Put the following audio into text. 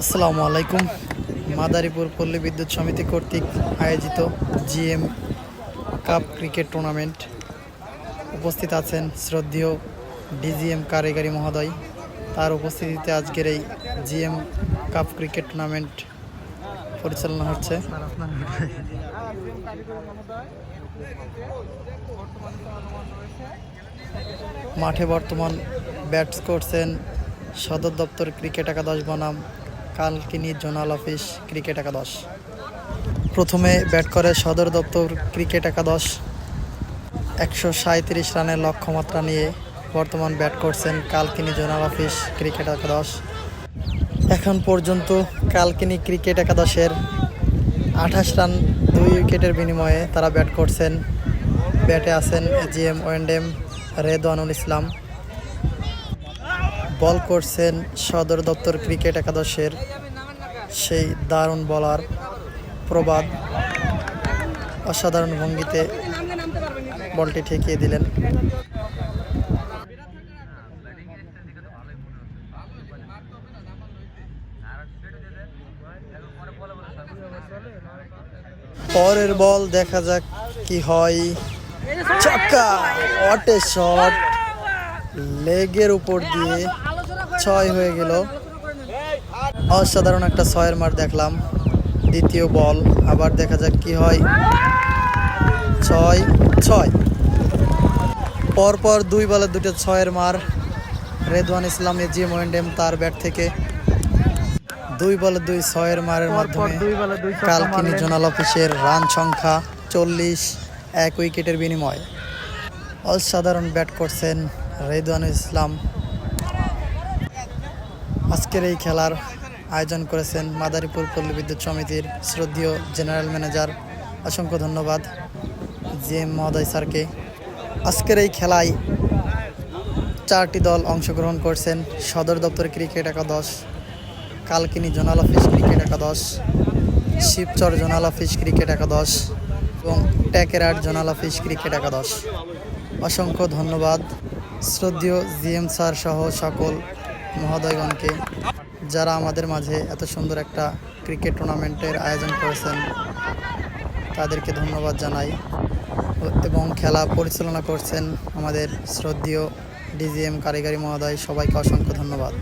আসসালামু আলাইকুম। মাদারীপুর পল্লী বিদ্যুৎ সমিতি কর্তৃক আয়োজিত জিএম কাপ ক্রিকেট টুর্নামেন্ট উপস্থিত আছেন শ্রদ্ধেয় ডিজিএম কারিগরি মহোদয়। তার উপস্থিতিতে আজকের এই জিএম কাপ ক্রিকেট টুর্নামেন্ট পরিচালনা হচ্ছে। মাঠে বর্তমান ব্যাটস করছেন সদর দপ্তর ক্রিকেট একাদশ বনাম কালকিনি জোনাল অফিস ক্রিকেট একাদশ। প্রথমে ব্যাট করে সদর দপ্তর ক্রিকেট একাদশ। একশো সাঁত্রিশ রানের লক্ষ্যমাত্রা নিয়ে বর্তমান ব্যাট করছেন কালকিনি জোনাল অফিস ক্রিকেট একাদশ। এখন পর্যন্ত কালকিনি ক্রিকেট একাদশের আঠাশ রান, দুই উইকেটের বিনিময়ে তারা ব্যাট করছেন। ব্যাটে আছেন জি এম ওয়েন্ডেম, রেদওয়ানুল ইসলাম। বল করছেন সদর দপ্তর ক্রিকেট একাদশের সেই দারুণ বলার প্রবাদ। অসাধারণ ভঙ্গিতে বলটি ঠেকিয়ে দিলেন। পরের বল দেখা যাক কি হয়। চাক্কা ওয়াটে শট। লেগের উপর দিয়ে ছয় হয়ে গেল। অসাধারণ একটা ছয়ের মার দেখলাম। দ্বিতীয় বল। আবার দেখা যাক কি হয়। ছয় ছয়। পরপর দুই বলে দুটো ছয়ের মার। রেদওয়ান ইসলাম এজি মোয়েন্ডেম তার ব্যাট থেকে দুই বলে দুই ছয়ের মারের মাধ্যমে কালকিনি জোনাল অফিসের রান সংখ্যা চল্লিশ এক উইকেটের বিনিময়। অসাধারণ ব্যাট করছেন রেদওয়ান ইসলাম। আজকের এই খেলার আয়োজন করেছেন মাদারীপুর পল্লী বিদ্যুৎ সমিতির শ্রদ্ধেয় জেনারেল ম্যানেজার। অসংখ্য ধন্যবাদ জি এম মহোদয় স্যারকে। আজকের এই খেলায় চারটি দল অংশগ্রহণ করছেন, সদর দপ্তর ক্রিকেট একাদশ, কালকিনি জোনাল অফিস ক্রিকেট একাদশ, শিবচর জোনাল অফিস ক্রিকেট একাদশ এবং ট্যাকেরার জোনাল অফিস ক্রিকেট একাদশ। অসংখ্য ধন্যবাদ। শ্রদ্ধেয় জিএম স্যার সহ সকল মহোদয়গণকে, যারা আমাদের মাঝে এত সুন্দর একটা ক্রিকেট টুর্নামেন্টের আয়োজন করেছেন, তাদেরকে ধন্যবাদ জানাই। এবং খেলা পরিচালনা করছেন আমাদের শ্রদ্ধীয় ডিজিএম কারিগরি মহোদয়, সবাইকে অসংখ্য ধন্যবাদ।